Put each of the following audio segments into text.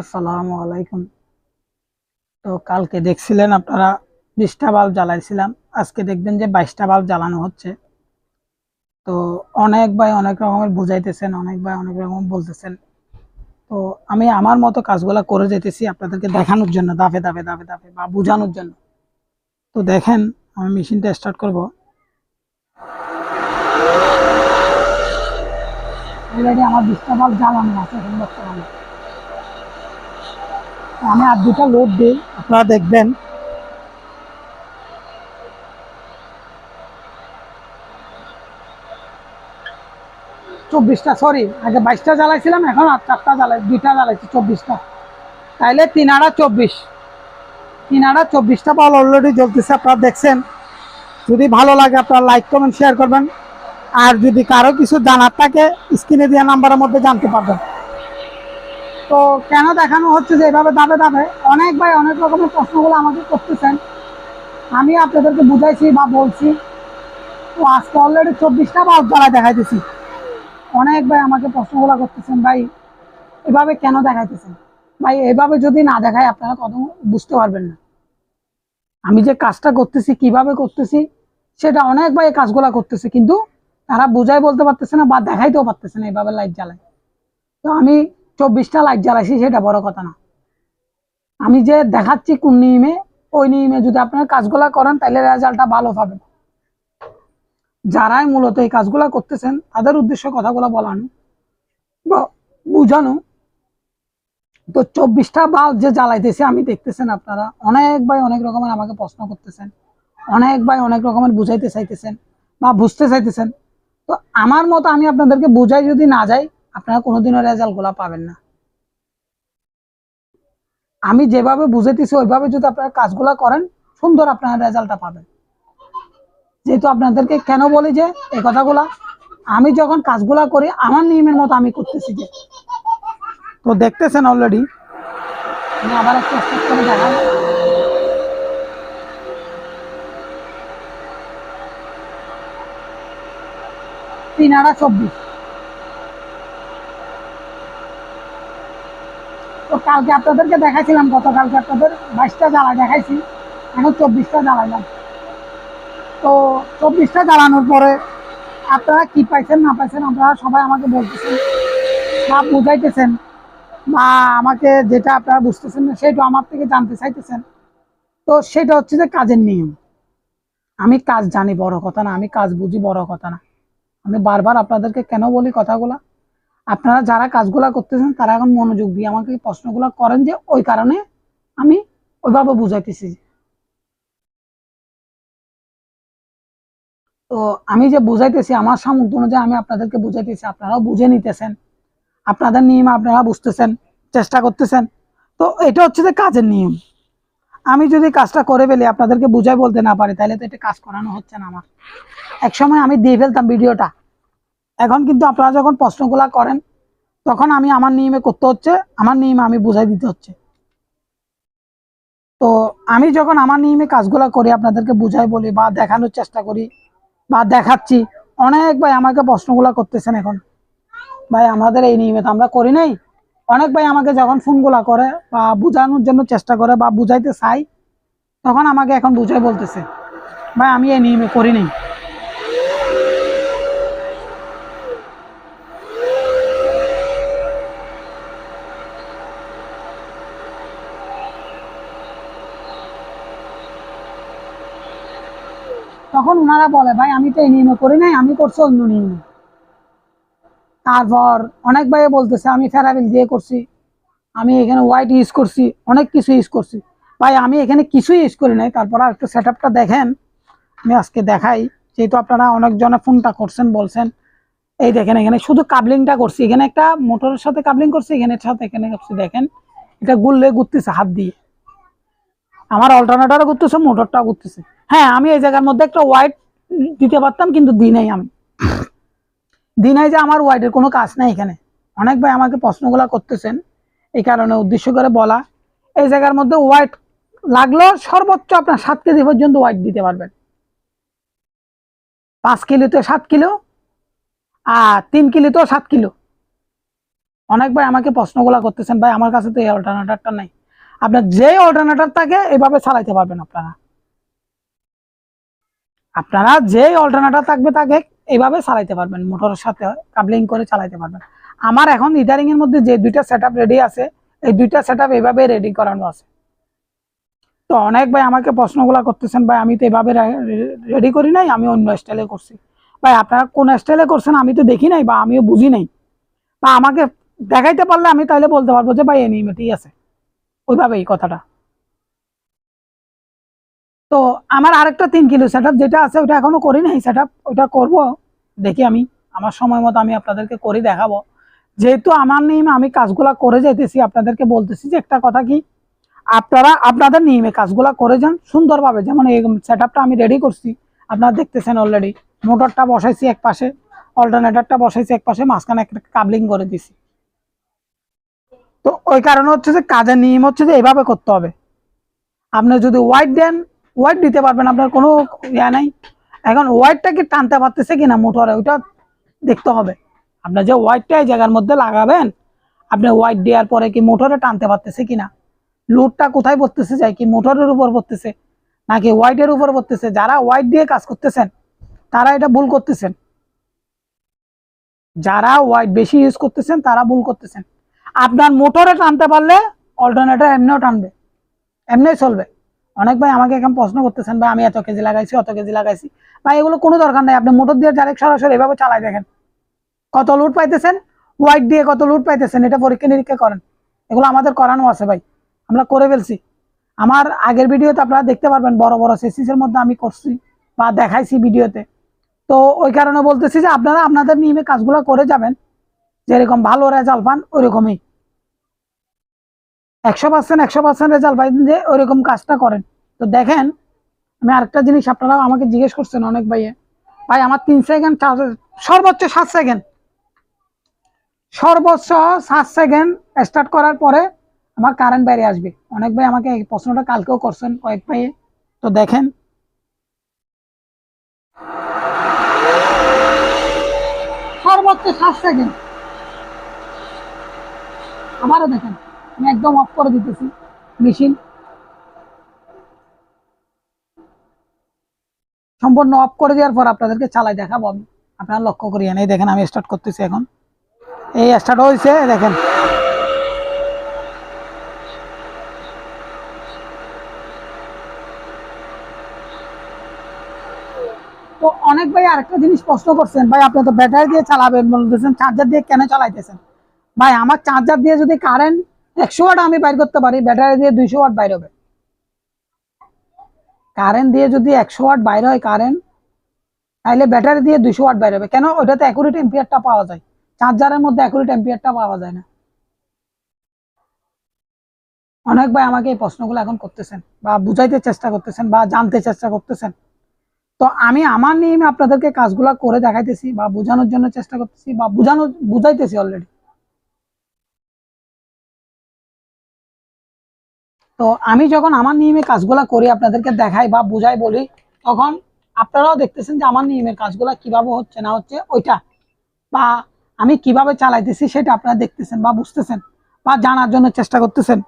আসসালামু আলাইকুম। তো কালকে দেখছিলেন আপনারা বিশটা বাল্ব জ্বালাইছিলাম। আজকে দেখবেন যে বাইশটা বাল্ব জ্বালানো হচ্ছে। তো অনেক ভাই অনেক রকমের বুঝাইতেছেন, অনেক ভাই অনেক রকম বলতেছেন। তো আমি আমার মতো কাজগুলা করে যেতেছি আপনাদেরকে দেখানোর জন্য দাফে দাফে দাফে দাফে বা বোঝানোর জন্য। তো দেখেন, আমি মেশিনটা স্টার্ট করব। অলরেডি আমার বিশটা বাল্ব জ্বালানো আছে বর্তমানে। আমি আর দুটা লোড দিই, আপনারা দেখবেন। চব্বিশটা সরি আগে বাইশটা জ্বালাইছিলাম, এখন আর চারটা জ্বালাই, দুইটা জ্বালাইছি, চব্বিশটা। তাইলে তিন আড়া চব্বিশ। তিন আড়া চব্বিশটা বল অলরেডি জ্বলতেছে, আপনারা দেখছেন। যদি ভালো লাগে, আপনারা লাইক কমেন্ট শেয়ার করবেন। আর যদি কারও কিছু জানার থাকে স্ক্রিনে দেওয়া নাম্বারের মধ্যে জানতে পারবেন। তো কেন দেখানো হচ্ছে যে এভাবে দাবে দাবে? অনেক ভাই অনেক রকমের প্রশ্নগুলো আমাকে করতেছেন। আমি আপনাদেরকে বুঝাইছি বা বলছি। তো আজকে অলরেডি চব্বিশটা বাল্ব জ্বালায় দেখাইতেছি। অনেক ভাই আমাকে প্রশ্নগুলো করতেছেন, ভাই, এভাবে কেন দেখাইতেছেন? ভাই, এভাবে যদি না দেখায় আপনারা কত বুঝতে পারবেন না। আমি যে কাজটা করতেছি, কীভাবে করতেছি, সেটা অনেক ভাই কাজগুলা করতেছে, কিন্তু তারা বুঝাই বলতে পারতেছে না বা দেখাইতেও পারতেছে না এভাবে লাইট জ্বালায়। তো আমি চব্বিশটা লাইট জ্বালাইছি, সেটা বড় কথা না। আমি যে দেখাচ্ছি কোন নিয়মে, ওই নিয়মে যদি আপনারা কাজগুলা করেন তাহলে রেজাল্টটা ভালো পাবেন। যারাই মূলত এই কাজগুলা করতেছেন, তাদের উদ্দেশ্যে কথাগুলো বলানো বুঝানো। তো চব্বিশটা বাল্ব যে জ্বালাইতেছে, আমি দেখতেছেন আপনারা, অনেক ভাই অনেক রকমের আমাকে প্রশ্ন করতেছেন। অনেক ভাই অনেক রকমের বুঝাইতে চাইতেছেন বা বুঝতে চাইতেছেন। তো আমার মতো আমি আপনাদেরকে বুঝাই যদি না যাই আপনারা কোনোদিনও রেজাল্টগুলো পাবেন না। আমি যেভাবে বুঝেতেছি ওইভাবে যদি আপনারা কাজগুলো করেন, সুন্দর আপনারা রেজাল্টটা পাবেন। যেহেতু আপনাদেরকে কেন বলি যে, এই কথাগুলা, আমি যখন কাজগুলা করি, আমার নিয়মের মতো আমি করতেছি যে। তো দেখতেছেন অলরেডি আবার একটু তিন আড়া চব্বিশ। তো কালকে আপনাদেরকে দেখাইছিলাম, গতকালকে আপনাদের বাইশটা জ্বালা দেখাইছি, এখন চব্বিশটা জ্বালাইলাম। তো চব্বিশটা জ্বালানোর পরে আপনারা কি পাইছেন, না পাইছেন, আপনারা সবাই আমাকে বলতেছেন বা বুঝাইতেছেন বা আমাকে যেটা আপনারা বুঝতেছেন না, সেটা আমার থেকে জানতে চাইতেছেন। তো সেটা হচ্ছে যে কাজের নিয়ম। আমি কাজ জানি বড় কথা না, আমি কাজ বুঝি বড় কথা না। আমি বারবার আপনাদেরকে কেন বলি কথাগুলা? আপনারা যারা কাজগুলা করতেছেন, তারা এখন মনোযোগ দিয়ে আমাকে প্রশ্নগুলো করেন যে ওই কারণে আমি ওইভাবে বুঝাইতেছি। তো আমি যে বুঝাইতেছি, আমার সামর্থ্য অনুযায়ী আমি আপনাদেরকে বুঝাইতেছি, আপনারাও বুঝে নিতেছেন। আপনাদের নিয়ম আপনারা বুঝতেছেন, চেষ্টা করতেছেন। তো এটা হচ্ছে যে কাজের নিয়ম। আমি যদি কাজটা করে ফেলি, আপনাদেরকে বুঝাই বলতে না পারি, তাহলে তো এটা কাজ করানো হচ্ছে না আমার। এক সময় আমি দিয়ে ফেলতাম ভিডিওটা। এখন কিন্তু আপনারা যখন প্রশ্নগুলা করেন, তখন আমি আমার নিয়মে করতে হচ্ছে, আমার নিয়মে আমি বুঝাই দিতে হচ্ছে। তো আমি যখন আমার নিয়মে কাজগুলা করি, আপনাদেরকে বুঝাই বলি বা দেখানোর চেষ্টা করি বা দেখাচ্ছি, অনেক ভাই আমাকে প্রশ্নগুলা করতেছেন এখন। ভাই, আমাদের এই নিয়মে তো আমরা করি নাই। অনেক ভাই আমাকে যখন ফোনগুলা করে বা বোঝানোর জন্য চেষ্টা করে বা বুঝাইতে চাই তখন আমাকে এখন বুঝাই বলতেছে, ভাই, আমি এই নিয়মে করি নাই। তখন ওনারা বলে, ভাই, আমি তো এই নিয়মে করি নাই, আমি করছি অন্য নিয়মে। তারপর অনেক ভাই বলতেছে, আমি ফেরাবিল দিয়ে করছি, আমি এখানে হোয়াইট ইউজ করছি, অনেক কিছু ইউজ করছি। ভাই, আমি এখানে কিছুই ইউজ করি নাই। তারপর আর একটু সেট দেখেন, আমি আজকে দেখাই। যেহেতু আপনারা অনেকজনে ফোনটা করছেন, বলছেন, এই দেখেন, এখানে শুধু কাবলিংটা করছি, এখানে একটা মোটরের সাথে কাবলিং করছি, এখানে সাথে, এখানে করছি দেখেন, এটা গুললে ঘুরতেছে হাত দিয়ে। আমার অল্টারনেটারও ঘুরতেছে মোটরটাও ঘুরতেছে হ্যাঁ আমি এই জায়গার মধ্যে একটা হোয়াইট দিতে পারতাম, কিন্তু দিই নাই আমি। দিই নাই যে আমার হোয়াইটের কোনো কাজ নাই এখানে। অনেক ভাই আমাকে প্রশ্নগুলো করতেছেন, এই কারণে উদ্দেশ্য করে বলা। এই জায়গার মধ্যে হোয়াইট লাগল, সর্বোচ্চ আপনার সাত কেজি পর্যন্ত হোয়াইট দিতে পারবেন। পাঁচ কিলোতে সাত কিলো, আর তিন কিলোতেও সাত কিলো। অনেক ভাই আমাকে প্রশ্নগুলা করতেছেন, ভাই আমার কাছে তো এই অল্টারনেটারটা নাই। আপনার যে অল্টারনেটার থাকে এইভাবে চালাইতে পারবেন আপনারা। আপনারা যে অল্টারনেটার থাকবে তাকে এইভাবে চালাইতে পারবেন, মোটরের সাথে কাবলিং করে চালাইতে পারবেন। আমার এখন ইদারিং এর মধ্যে যে দুইটা সেট রেডি আছে, এই দুইটা সেট এইভাবে রেডি করানো আছে। তো অনেক ভাই আমাকে প্রশ্নগুলা করতেছেন, ভাই, আমি তো এভাবে রেডি করি নাই, আমি অন্য স্টাইলে করছি। ভাই, আপনারা কোন স্টাইলে করছেন আমি তো দেখি নাই বা আমিও বুঝি নাই। বা আমাকে দেখাইতে পারলে আমি তাহলে বলতে পারব যে, ভাই এনিমেটেই আছে। ওইভাবেই কথাটা। তো আমার আরেকটা তিন কিলো সেট যেটা আছে ওটা এখনও করি নাই সেট ওটা করব, দেখি আমি, আমার সময় মতো আমি আপনাদেরকে করে দেখাবো। যেহেতু আমার নিয়মে আমি কাজগুলা করে যাইতেছি, আপনাদেরকে বলতেছি যে একটা কথা কি, আপনারা, আপনাদের নিয়মে কাজগুলা করে যান সুন্দরভাবে, যেমন এই সেট আমি রেডি করছি, আপনারা দেখতেছেন অলরেডি মোটরটা বসাইছি এক পাশে অল্টারনেটরটা বসাইছি এক পাশে, মাঝখানে একটা কাবলিং করে দিছি। তো ওই কারণে হচ্ছে যে কাজের নিয়ম হচ্ছে যে এভাবে করতে হবে। আপনি যদি হোয়াইট দেন হোয়াইট দিতে পারবেন, আপনার কোনো ইয়া নাই। এখন হোয়াইটটা কি টানতে পারতেছে কিনা মোটরে, ওইটা দেখতে হবে। আপনার যে হোয়াইটটা এই জায়গার মধ্যে লাগাবেন, আপনি হোয়াইট দেওয়ার পরে কি মোটরে টানতে পারতেছে কিনা? লোডটা কোথায় পড়তেছে যায়, কি মোটরের উপর পড়তেছে নাকি হোয়াইটের উপর পড়তেছে যারা হোয়াইট দিয়ে কাজ করতেছেন, তারা এটা ভুল করতেছেন। যারা হোয়াইট বেশি ইউজ করতেছেন, তারা ভুল করতেছেন। আপনার মোটরে টানতে পারলে অল্টারনেটর এমনিও টানবে, এমনিই চলবে। অনেক ভাই আমাকে এখন প্রশ্ন করতেছেন, ভাই, আমি এত কেজি লাগাইছি, অত কেজি লাগাইছি। ভাই, এগুলো কোনো দরকার নাই। আপনি মোটর দিয়ে ডাইরেক্ট সরাসরি এভাবে চালাই দেখেন। কত লুট পাইতেছেন? হোয়াইট দিয়ে কত লুট পাইতেছেন? এটা পরীক্ষা নিরীক্ষা করেন। এগুলো আমাদের করানো আছে ভাই। আমরা করে ফেলছি। আমার আগের ভিডিওতে আপনারা দেখতে পারবেন, বড় বড় সেসিসের মধ্যে আমি করছি বা দেখাইছি ভিডিওতে। তো ওই কারণে বলতেছি যে আপনারা আপনাদের নিয়মে কাজগুলো করে যাবেন। যেরকম ভালো রেজাল্ট পান, ওইরকমই। একশো পার্সেন্ট একশো পার্সেন্ট রেজাল্ট পাই যে ওইরকম কাজটা করেন। তো দেখেন, আমি আরেকটা জিনিস আপনারা আমাকে জিজ্ঞেস করছেন অনেক ভাইয়ে। ভাই, আমার তিন সেকেন্ড সর্বোচ্চ সাত সেকেন্ড সর্বোচ্চ সাত সেকেন্ড স্টার্ট করার পরে আমার কারেন্ট বাইরে আসবে। অনেক ভাই আমাকে এই প্রশ্নটা কালকেও করছেন কয়েক ভাইয়ে। তো দেখেন। সর্বোচ্চ সাত সেকেন্ড আবারও দেখেন। আমি একদম অফ করে দিতেছি মেশিন সম্পূর্ণ অফ করে দেওয়ার পর আপনাদেরকে চালাই দেখাবো আমি। আপনারা লক্ষ্য করিয়েন, এই দেখেন আমি স্টার্ট করতেছি এখন। এই স্টার্ট হয়েছে দেখেন। তো অনেক ভাই আরেকটা জিনিস প্রশ্ন করছেন, ভাই আপনি তো ব্যাটারি দিয়ে চালাবেন, বলতেছেন চার্জার দিয়ে কেন চালাইতেছেন? ভাই, আমার চার্জার দিয়ে যদি কারেন্ট একশো ওয়াট আমি বাইর করতে পারি, ব্যাটারি দিয়ে দুইশো ওয়াট বাইর হবে। কারেন্ট দিয়ে যদি একশো ওয়াট বাইর হয় কারেন্ট তাহলে ব্যাটারি দিয়ে দুইশো ওয়াট বাইর হবে। কেন? ওইটাতে অ্যাকুরেট এম্পিয়ারটা পাওয়া যায়। চার্জারের মধ্যে অ্যাকুরেট এম্পিয়ারটা পাওয়া যায় না। অনেক ভাই আমাকে এই প্রশ্নগুলো এখন করতেছেন বা বুঝাইতে চেষ্টা করতেছেন বা জানতে চেষ্টা করতেছেন। তো আমি আমার নিয়ে আপনাদেরকে কাজগুলো করে দেখাইতেছি বা বোঝানোর জন্য চেষ্টা করতেছি বা বুঝানো, বুঝাইতেছি অলরেডি তো আমি যখন আমার নিয়মে কাজগুলো করি, আপনাদেরকে দেখাই বা বুঝাই বলি, তখন আপনারাও দেখতেছেন যে আমার নিয়মের কাজগুলো কীভাবে হচ্ছে না হচ্ছে ওইটা বা আমি কীভাবে চালাইতেছি সেটা আপনারা দেখতেছেন বা বুঝতেছেন বা জানার জন্য চেষ্টা করতেছেন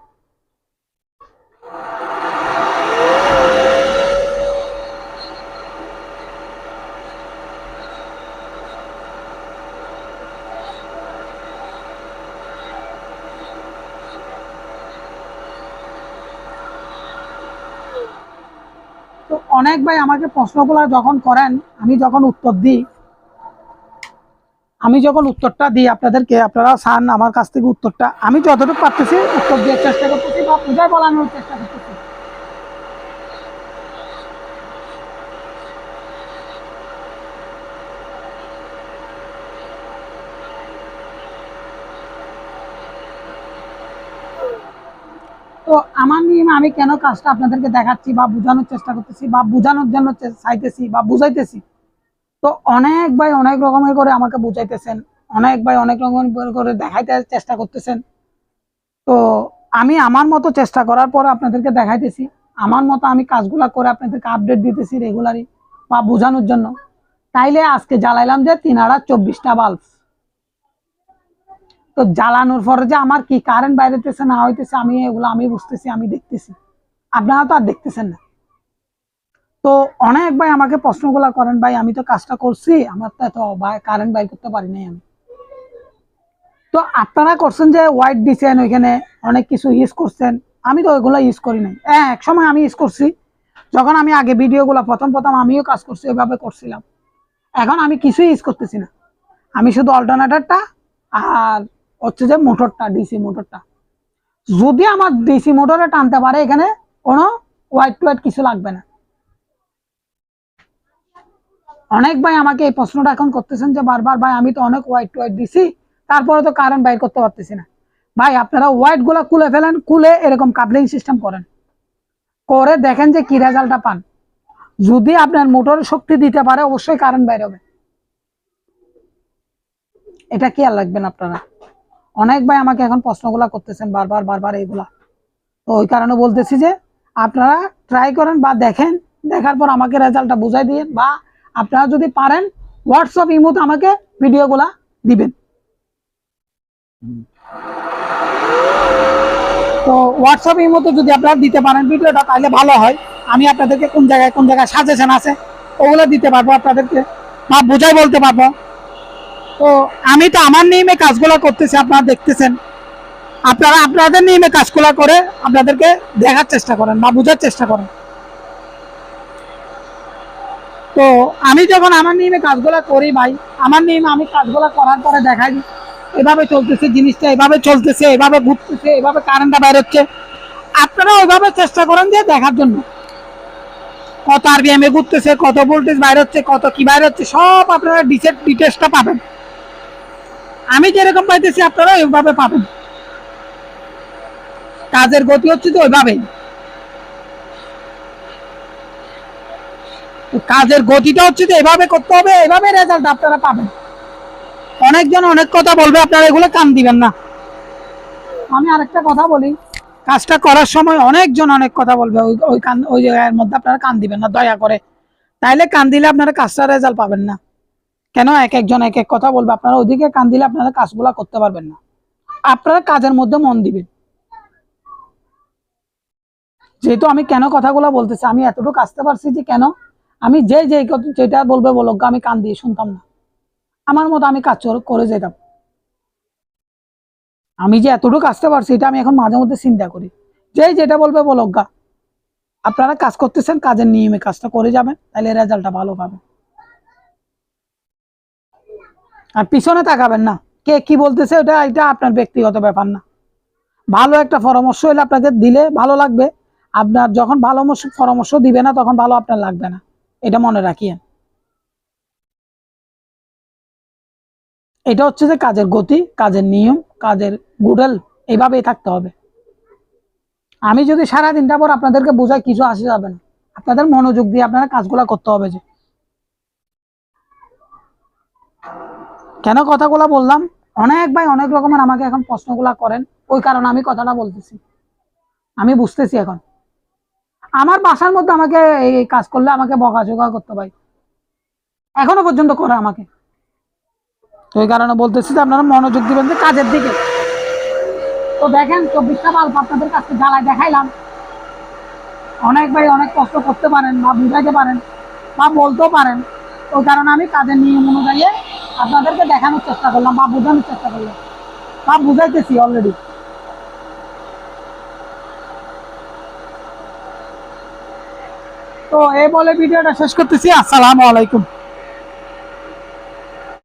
তো অনেক ভাই আমাকে প্রশ্নগুলো যখন করেন, আমি যখন উত্তর দিই, আমি যখন উত্তরটা দিই আপনাদেরকে, আপনারা সান আমার কাছ থেকে উত্তরটা, আমি যতটুকু পারতেছি উত্তর দেওয়ার চেষ্টা করতেছি বা পূজায় বলানোর চেষ্টা করতেছি। তো আমার নিয়ে আমি কেন কাজটা আপনাদেরকে দেখাচ্ছি বা বোঝানোর চেষ্টা করতেছি বা বোঝানোর জন্য চাইতেছি বা বুঝাইতেছি? তো অনেক ভাই অনেক রকমের করে আমাকে বুঝাইতেছেন, অনেক ভাই অনেক রকমের করে দেখাইতে চেষ্টা করতেছেন। তো আমি আমার মতো চেষ্টা করার পর আপনাদেরকে দেখাইতেছি। আমার মতো আমি কাজগুলা করে আপনাদেরকে আপডেট দিতেছি রেগুলারই বা বোঝানোর জন্য। তাইলে আজকে জ্বালাইলাম যে তিন হাজার চব্বিশটা বাল্ব তো জ্বালানোর পরে যে আমার কি কারেন্ট বাইরেতেছে না হইতেছে, আমি এগুলো আমি বুঝতেছি, আমি দেখতেছি। আপনারা তো আর দেখতেছেন না। তো অনেক ভাই আমাকে প্রশ্নগুলো করেন, ভাই, আমি তো কাজটা করছি, আমার তো এত কারেন্ট বাই করতে পারি নাই আমি। তো আপনারা করছেন যে হোয়াইট দিচ্ছেন ওইখানে অনেক কিছু ইউজ করছেন। আমি তো ওইগুলো ইউজ করি নাই। হ্যাঁ এক সময় আমি ইউজ করছি। যখন আমি আগে ভিডিওগুলো প্রথম প্রথম আমিও কাজ করছি, ওইভাবে করছিলাম। এখন আমি কিছুই ইউজ করতেছি না। আমি শুধু অল্টারনেটারটা আর হচ্ছে যে মোটরটা, ডিসি মোটরটা। যদি আমার ডিসি মোটরে টানতে পারে, এখানে কোনো হোয়াইট টুয়াইট কিছু লাগবে না। অনেক ভাই আমাকে এই প্রশ্নটা এখন করতেছেন যে বারবার, ভাই, আমি তো অনেক হোয়াইট টুয়াইট দিছি, তারপরে তো কারেন্ট বাইর করতে পারতেছি না। ভাই, আপনারা হোয়াইটগুলা খুলে ফেলেন, খুলে এরকম কাপলিং সিস্টেম করেন। করে দেখেন যে কি রেজাল্টটা পান। যদি আপনার মোটরে শক্তি দিতে পারে, অবশ্যই কারেন্ট বাইর হবে। এটা কি আর লাগবেন আপনারা? অনেক ভাই আমাকে এখন প্রশ্নগুলা করতেছেন বারবার বারবার এইগুলা। তো ওই কারণে বলতেছি যে, আপনারা ট্রাই করেন বা দেখেন, দেখার পর আমাকে রেজাল্টটা বুঝাই দিন বা আপনারা যদি পারেন হোয়াটসঅ্যাপ ইমোতে আমাকে ভিডিওগুলা দিবেন। তো হোয়াটসঅ্যাপ ইমোতে যদি আপনারা দিতে পারেন ভিডিওটা, তাহলে ভালো হয়। আমি আপনাদেরকে কোন জায়গায় কোন জায়গায় সাজেশন আছে, ওগুলো দিতে পারব আপনাদেরকে, বা বোঝাই বলতে পারব। তো আমি তো আমার নিয়মে কাজগুলো করতেছি, আপনারা দেখতেছেন। আপনারা, আপনাদের নিয়মে কাজগুলো করে আপনাদেরকে দেখার চেষ্টা করেন বা বোঝার চেষ্টা করেন। তো আমি যখন আমার নিয়মে কাজগুলো করি ভাই, আমার নিয়মে আমি কাজগুলো করার পরে দেখাই এভাবে চলতেছে, জিনিসটা এভাবে চলতেছে, এভাবে ঘুরতেছে, এভাবে কারেন্টটা বাইর হচ্ছে আপনারা ওইভাবে চেষ্টা করেন যে দেখার জন্য। কত আরবিএম ঘুরতেছে, কত ভোল্টেজ বাইর হচ্ছে কত কি বাইর হচ্ছে সব আপনারা ডিসেট ডিটেলসটা পাবেন। আমি যেরকম পাইতেছি? আপনারা ওইভাবে পাবেন। কাজের গতি হচ্ছে তো ওইভাবেই। কাজের গতিটা হচ্ছে তো এভাবে করতে হবে, এভাবে রেজাল্ট আপনারা পাবেন। অনেকজন অনেক কথা বলবে, আপনারা এগুলো কান দিবেন না। আমি আরেকটা কথা বলি, কাজটা করার সময় অনেকজন অনেক কথা বলবে, ওই ওই কান ওই জায়গার মধ্যে আপনারা কান দিবেন না, দয়া করে। তাইলে কান দিলে আপনারা কাজটা রেজাল্ট পাবেন না। কেন এক একজন এক এক কথা বলবে? আপনারা ওইদিকে কান দিলে আপনারা কাজগুলা করতে পারবেন না। আপনারা কাজের মধ্যে মন দিবেন। যেহেতু আমি কেন কথাগুলো বলতেছি, আমি এতটুকু আসতে পারছি যে কেন? আমি যে যে যেটা বলবে বলো আমি কান দিয়ে শুনতাম না। আমার মতো আমি কাজ করে যেতাম। আমি যে এতটুকু আসতে পারছি, এটা আমি এখন মাঝে মধ্যে চিন্তা করি। যে যেটা বলবে বলজ্ঞা আপনারা কাজ করতেছেন, কাজের নিয়মে কাজটা করে যাবেন, তাহলে রেজাল্টটা ভালো পাবেন। আর পিছনে তাকাবেন না। কে কি বলতেছে ওটা, এটা আপনার ব্যক্তিগত ব্যাপার না। ভালো একটা পরামর্শ হলে আপনাকে দিলে ভালো লাগবে। আপনার যখন ভালো পরামর্শ দিবে না, তখন ভালো আপনার লাগবে না। এটা মনে রাখিয়েন। এটা হচ্ছে যে কাজের গতি, কাজের নিয়ম, কাজের গুডেল এইভাবেই থাকতে হবে। আমি যদি সারা দিনটা পর আপনাদেরকে বোঝাই, কিছু আসে যাবে না। আপনাদের মনোযোগ দিয়ে আপনারা কাজগুলো করতে হবে যে। কেন কথাগুলা বললাম? অনেক ভাই অনেক রকমের আমাকে এখন প্রশ্নগুলা করেন, ওই কারণে আমি কথাটা বলতেছি। আমি বুঝতেছি এখন। আমার বাসার মধ্যে আমাকে এই কাজ করলে আমাকে বকাঝোকা করতে ভাই। এখনও পর্যন্ত করে আমাকে। এই কারণে বলতেছি যে আপনারা মনোযোগ দিবেন যে কাজের দিকে। তো দেখেন, চব্বিশটা বাল্ব আপনাদের কাছে জ্বালায় দেখাইলাম। অনেক ভাই অনেক কষ্ট করতে পারেন বা বুঝাইতে পারেন বা বলতেও পারেন। ওই কারণে আমি কাজের নিয়ম অনুযায়ী আপনাদেরকে দেখানোর চেষ্টা করলাম, বা বোঝানোর চেষ্টা করলাম। বা বুঝাইতেছি অলরেডি তো এই বলে ভিডিওটা শেষ করতেছি, আসসালামু আলাইকুম।